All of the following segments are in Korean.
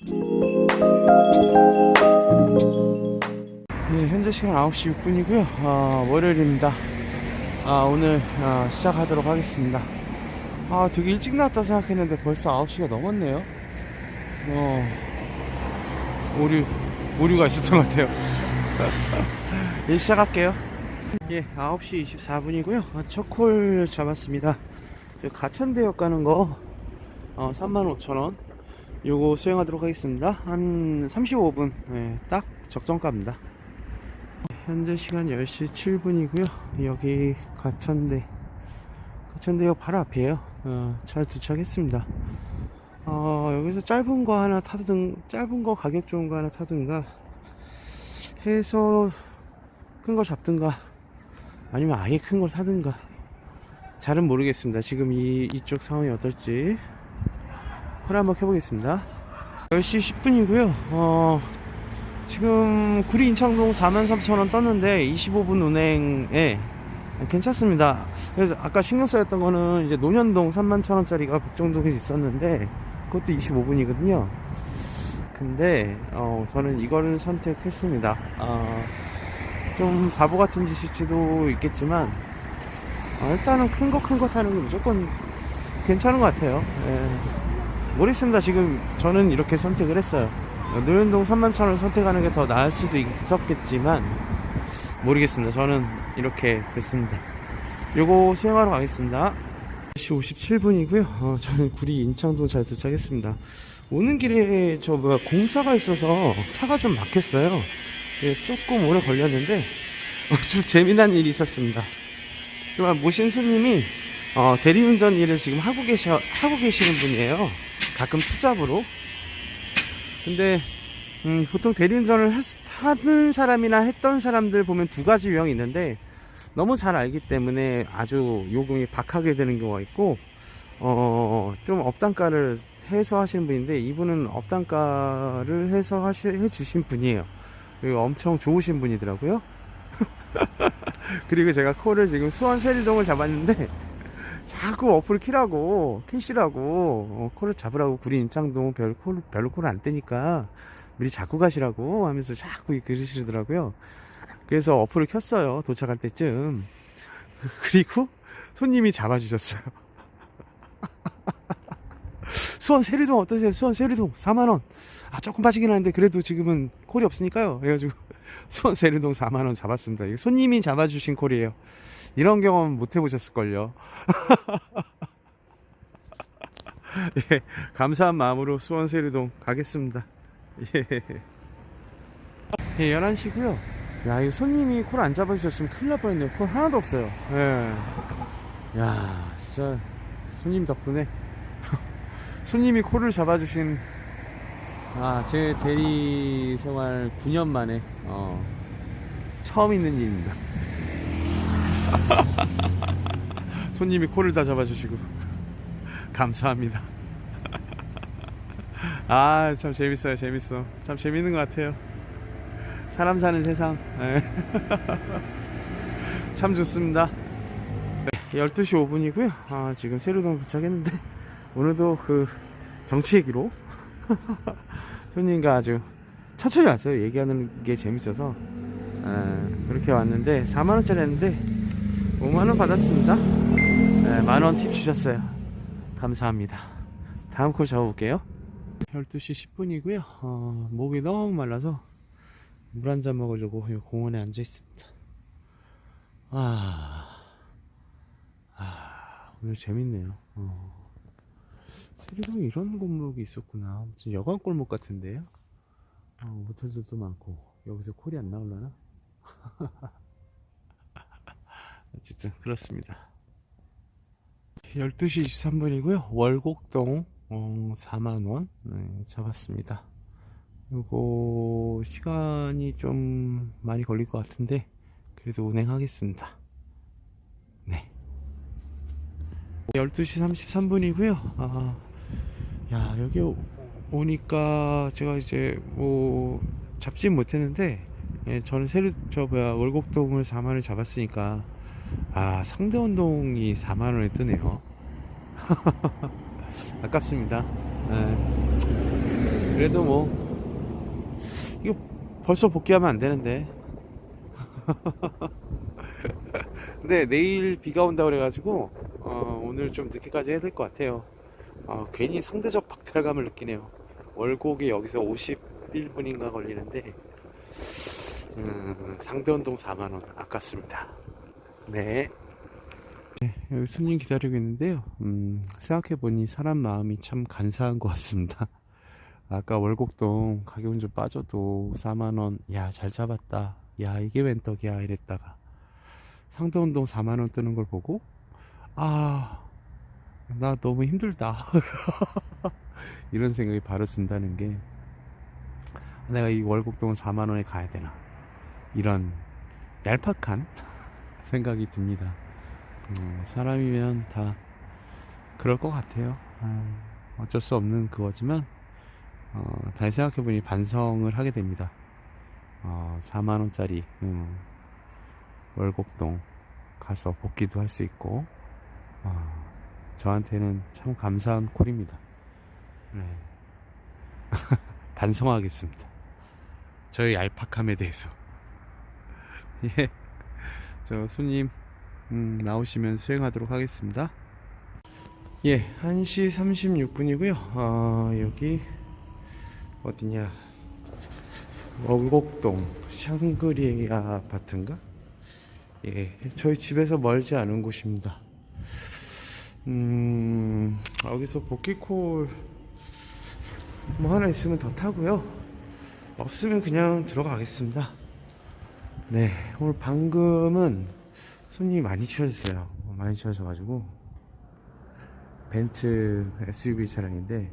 네, 현재 시간 9시 6분이고요. 아, 월요일입니다. 아, 오늘 아, 시작하도록 하겠습니다. 아, 되게 일찍 나왔다 생각했는데 벌써 9시가 넘었네요. 어, 오류, 오류가 있었던 것 같아요. 예, 시작할게요. 예, 9시 24분이고요. 아, 첫콜 잡았습니다. 저 가천대역 가는 거, 어, 35,000원. 요거 수행하도록 하겠습니다. 한 35분, 예, 딱 적정가입니다. 현재 시간 10시 7분이고요. 여기 가천대, 가천대역 바로 앞이에요. 어, 잘 도착했습니다. 어, 여기서 짧은 거 하나 타든, 짧은 거 가격 좋은 거 하나 타든가 해서 큰 거 잡든가 아니면 아예 큰 걸 타든가 잘은 모르겠습니다. 지금 이, 이쪽 상황이 어떨지. 콜 한번 켜보겠습니다. 10시 10분이고요. 어, 지금 구리 인창동 43,000원 떴는데 25분 운행에 괜찮습니다. 그래서 아까 신경 쓰였던 거는 이제 논현동 31,000원짜리가 북정동에 있었는데 그것도 25분이거든요. 근데 어, 저는 이거를 선택했습니다. 어, 좀 바보 같은 짓일지도 있겠지만 어, 일단은 큰 거 큰 거 타는 게 무조건 괜찮은 것 같아요. 예. 모르겠습니다. 지금 저는 이렇게 선택을 했어요. 노현동 3만천을 선택하는 게 더 나을 수도 있었겠지만 모르겠습니다. 저는 이렇게 됐습니다. 요거 수행하러 가겠습니다. 10시 57분이고요. 어, 저는 구리 인창동 잘 도착했습니다. 오는 길에 저 뭐야 공사가 있어서 차가 좀 막혔어요. 예, 조금 오래 걸렸는데 어, 좀 재미난 일이 있었습니다. 정말 모신 손님이 어, 대리운전 일을 지금 하고 계셔 하고 계시는 분이에요. 가끔 투잡으로. 근데 음, 보통 대리운전을 했- 하는 사람이나 했던 사람들 보면 두 가지 유형이 있는데 너무 잘 알기 때문에 아주 요금이 박하게 되는 경우가 있고 어, 좀 업단가를 해서 하시는 분인데 이분은 업단가를 해서 하시, 해주신 분이에요. 그리고 엄청 좋으신 분이더라고요. 그리고 제가 콜을 지금 수원 세리동을 잡았는데 자꾸 어플 키라고 캐시라고 어, 콜을 잡으라고 구리 인창동 별 콜, 별로 콜을 안 뜨니까 미리 잡고 가시라고 하면서 자꾸 그러시더라고요. 그래서 어플을 켰어요. 도착할 때쯤. 그리고 손님이 잡아주셨어요. 수원 세리동 어떠세요? 수원 세리동 4만원. 아, 조금 빠지긴 하는데 그래도 지금은 콜이 없으니까요. 그래가지고 수원 세리동 4만원 잡았습니다. 손님이 잡아주신 콜이에요. 이런 경험 못 해보셨을걸요. 예, 감사한 마음으로 수원 세리동 가겠습니다. 예. 예, 11시고요. 야, 이거 손님이 콜 안 잡아주셨으면 큰일 날 뻔했네요. 콜 하나도 없어요. 예. 야, 진짜 손님 덕분에 손님이 콜을 잡아주신 아, 제 대리 생활 9년 만에 어, 처음 있는 일입니다. 손님이 콜을 다 잡아주시고 감사합니다. 아, 참 재밌어요, 재밌어. 참 재밌는 것 같아요. 사람 사는 세상. 예. 참 좋습니다. 네, 12시 5분이고요. 아, 지금 세류동 도착했는데 오늘도 그 정치 얘기로 손님과 아주 천천히 왔어요. 얘기하는 게 재밌어서 예, 그렇게 왔는데 4만 원짜리 했는데 5만 원 받았습니다. 네, 만원 팁 주셨어요. 감사합니다. 다음 콜 잡아볼게요. 12시 10분이고요. 어, 목이 너무 말라서 물 한 잔 먹으려고 이 공원에 앉아 있습니다. 아, 아 오늘 재밌네요. 어. 세리동에 이런 골목이 있었구나. 무슨 여관 골목 같은데요? 어, 모텔들도 많고 여기서 콜이 안 나올라나? 어쨌든 그렇습니다. 12시 23분이고요. 월곡동 어, 4만원 네, 잡았습니다. 요거 시간이 좀 많이 걸릴 것 같은데 그래도 운행하겠습니다. 네. 12시 33분이고요. 아, 야 여기 오- 오니까 제가 이제 뭐 잡진 못했는데 예, 저는 세르 저 뭐야 월곡동을 4만 원 잡았으니까 아 상대원동이 4만 원에 뜨네요. 아깝습니다. 예. 그래도 뭐 이거 벌써 복귀하면 안 되는데 근데 내일 비가 온다 그래가지고 어, 오늘 좀 늦게까지 해야 될 것 같아요 어, 괜히 상대적 박탈감을 느끼네요 월곡이 여기서 51분인가 걸리는데 음, 상대원동 4만원 아깝습니다 네. 네 여기 손님 기다리고 있는데요. 음, 생각해보니 사람 마음이 참 간사한 것 같습니다. 아까 월곡동 가격은 좀 빠져도 4만원 야 잘 잡았다. 야 이게 웬 떡이야 이랬다가. 상대운동 4만원 뜨는 걸 보고 아 나 너무 힘들다. 이런 생각이 바로 든다는 게 내가 이 월곡동은 4만원에 가야 되나? 이런 얄팍한 생각이 듭니다 음, 사람이면 다 그럴 것 같아요 아, 어쩔 수 없는 그거지만 어, 다시 생각해보니 반성을 하게 됩니다. 어, 4만 원짜리, 음, 월곡동 가서 복귀도 할 수 있고, 어, 저한테는 참 감사한 콜입니다. 네. 반성하겠습니다. 저의 얄팍함에 대해서. 예. 저 손님, 음, 나오시면 수행하도록 하겠습니다. 예, 1시 36분이고요. 어, 여기 어디냐 월곡동 샹그리아 아파트인가? 예, 저희 집에서 멀지 않은 곳입니다. 음, 여기서 복귀콜 뭐 하나 있으면 더 타고요. 없으면 그냥 들어가겠습니다. 네, 오늘 방금은 손님이 많이 치워졌어요. 많이 치워져가지고 벤츠 SUV 차량인데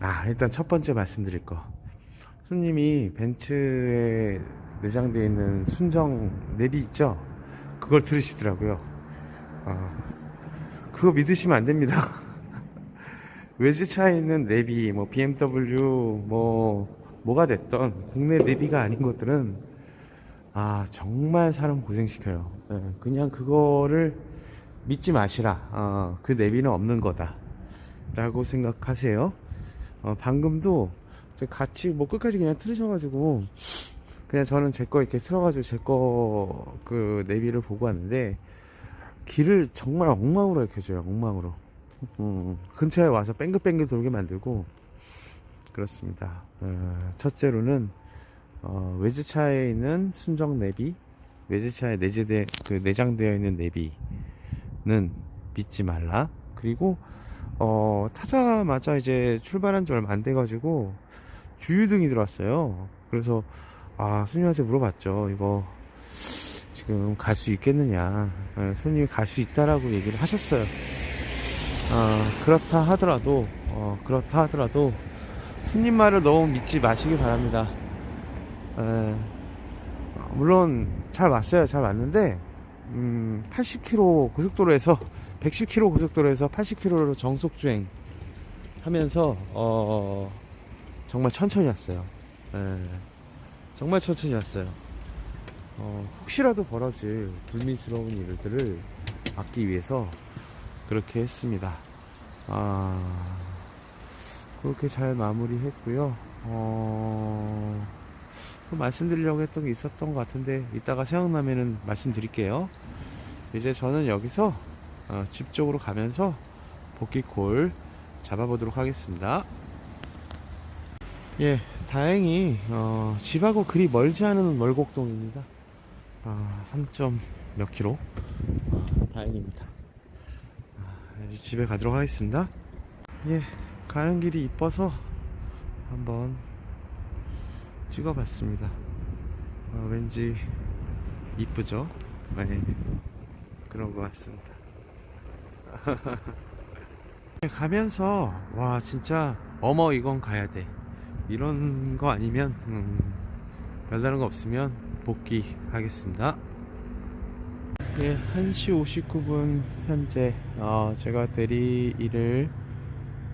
아, 일단 첫 번째 말씀드릴 거. 손님이 벤츠에 내장되어 있는 순정 내비 있죠? 그걸 들으시더라고요. 아, 그거 믿으시면 안 됩니다. 외제차에 있는 내비, 뭐 BMW, 뭐 뭐가 됐던 국내 내비가 아닌 것들은 아 정말 사람 고생시켜요. 예, 그냥 그거를 믿지 마시라. 어, 그 내비는 없는 거다라고 생각하세요. 어, 방금도 저 같이 뭐 끝까지 그냥 틀으셔가지고 그냥 저는 제 거 이렇게 틀어가지고 제 거 그 내비를 보고 왔는데 길을 정말 엉망으로 이렇게 줘요 엉망으로 음, 근처에 와서 뺑글뺑글 돌게 만들고 그렇습니다 어, 첫째로는 어, 외제차에 있는 순정 내비 외제차에 내재돼 그 내장되어 있는 내비는 믿지 말라 그리고 어, 타자마자 이제 출발한 지 얼마 안 돼가지고 주유등이 들어왔어요. 그래서 아 손님한테 물어봤죠. 이거 지금 갈 수 있겠느냐. 네, 손님이 갈 수 있다라고 얘기를 하셨어요. 어, 그렇다 하더라도 어, 그렇다 하더라도 손님 말을 너무 믿지 마시기 바랍니다. 에, 물론 잘 왔어요. 잘 왔는데 음, 80km 고속도로에서 110km 고속도로에서 80km로 정속 주행 하면서 어, 정말 천천히 왔어요. 예, 정말 천천히 왔어요. 어, 혹시라도 벌어질 불미스러운 일들을 막기 위해서 그렇게 했습니다. 아, 그렇게 잘 마무리했고요. 어, 또 말씀드리려고 했던 게 있었던 것 같은데 이따가 생각나면은 말씀드릴게요. 이제 저는 여기서 어, 집 쪽으로 가면서 복귀콜 잡아보도록 하겠습니다. 예, 다행히 어, 집하고 그리 멀지 않은 멀곡동입니다. 아, 3점 몇 킬로. 아, 다행입니다. 아, 이제 집에 가도록 하겠습니다. 예, 가는 길이 이뻐서 한번 찍어봤습니다. 어, 왠지 이쁘죠? 네, 그런 것 같습니다. 가면서 와 진짜 어머 이건 가야 돼 이런 거 아니면 음, 별다른 거 없으면 복귀하겠습니다 예 1시 59분 현재 어, 제가 대리 일을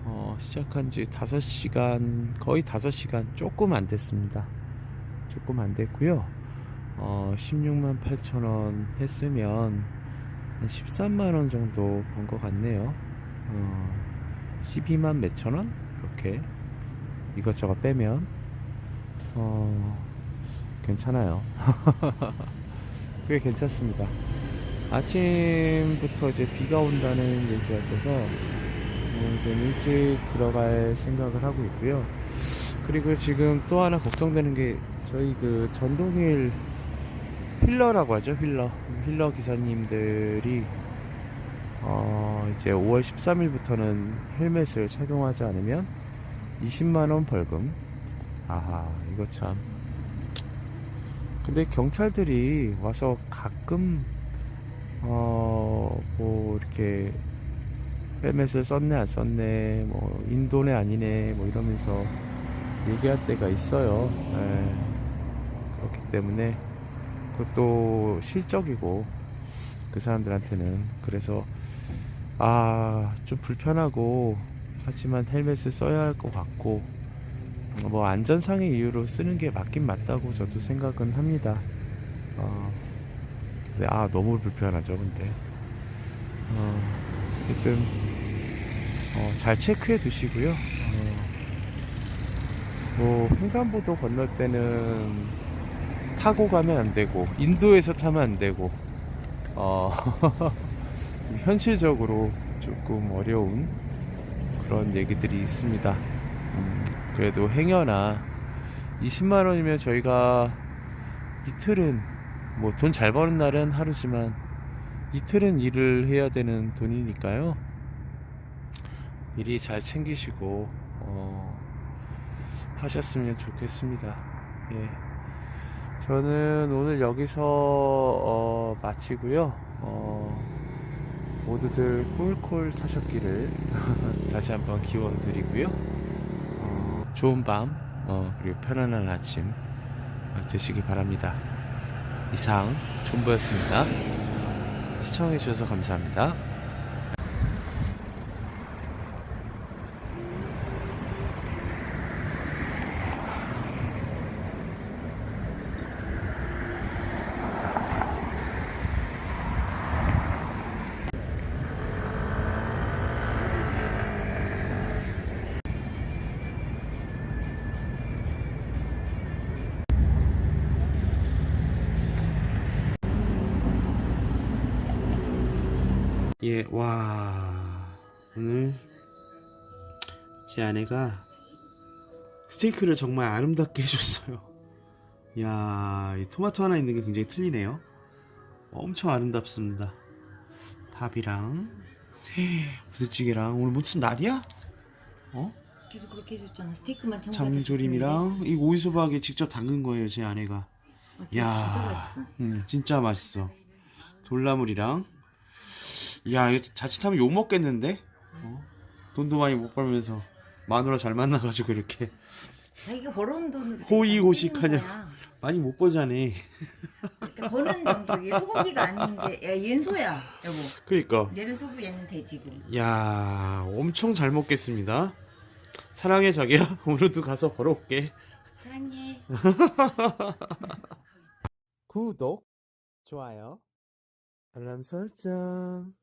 어, 시작한 지 5시간 거의 5시간 조금 안 됐습니다 조금 안 됐고요 어, 16만 8천 원 했으면 한 13만 원 정도 번 것 같네요 어, 12만 몇천 원? 이렇게 이것저것 빼면 어 괜찮아요. 꽤 괜찮습니다. 아침부터 이제 비가 온다는 얘기가 있어서 어, 좀 일찍 들어갈 생각을 하고 있고요. 그리고 지금 또 하나 걱정되는 게 저희 그 전동일 휠러라고 하죠 휠러. 휠러 기사님들이 어 이제 5월 13일부터는 헬멧을 착용하지 않으면 20만 원 벌금. 아하 이거 참. 근데 경찰들이 와서 가끔 어 뭐 이렇게 헬멧을 썼네 안 썼네 뭐 인도네 아니네 뭐 이러면서 얘기할 때가 있어요 예. 그렇기 때문에 그것도 실적이고 그 사람들한테는 그래서 아 좀 불편하고 하지만 헬멧을 써야 할 것 같고 뭐 안전상의 이유로 쓰는 게 맞긴 맞다고 저도 생각은 합니다. 어, 근데 아 너무 불편하죠 근데 어, 어쨌든 어, 잘 체크해 두시고요. 어, 뭐 횡단보도 건널 때는 타고 가면 안 되고 인도에서 타면 안 되고 어 좀 현실적으로 조금 어려운 그런 얘기들이 있습니다. 음, 그래도 행여나 20만 원이면 저희가 이틀은 뭐 돈 잘 버는 날은 하루지만 이틀은 일을 해야 되는 돈이니까요. 미리 잘 챙기시고 어, 하셨으면 좋겠습니다. 예. 저는 오늘 여기서 어, 마치고요. 어, 모두들 꿀꿀 타셨기를 다시 한번 기원 드리고요. 어, 좋은 밤 어, 그리고 편안한 아침 어, 되시기 바랍니다. 이상 존보였습니다. 시청해주셔서 감사합니다. 예, 와. 오늘 제 아내가 스테이크를 정말 아름답게 해줬어요. 이야, 이 토마토 하나 있는 게 굉장히 틀리네요. 엄청 아름답습니다. 밥이랑 부대찌개랑 오늘 무슨 날이야? 어? 계속 그렇게 해줬잖아. 스테이크만 첨가해서 장조림이랑 이 오이소박에 직접 담근 거예요, 제 아내가. 시켰는데. 야, 아, 진짜 맛있어. 음, 진짜 맛있어. 돌나물이랑. 야, 이거 자칫하면 욕 먹겠는데? 어? 돈도 많이 못 벌면서 마누라 잘 만나가지고 이렇게 자기가 벌어온 돈으로 호의호식하냐. 쓰는 거야. 많이 못 벌자네. 그러니까 버는 정도. 이게 소고기가 아닌데, 야, 얘는 소야, 여보. 그러니까, 얘는 소고, 얘는 돼지고. 야, 엄청 잘 먹겠습니다. 사랑해 자기야. 오늘도 가서 벌어올게. 사랑해. 구독, 좋아요, 알람 설정.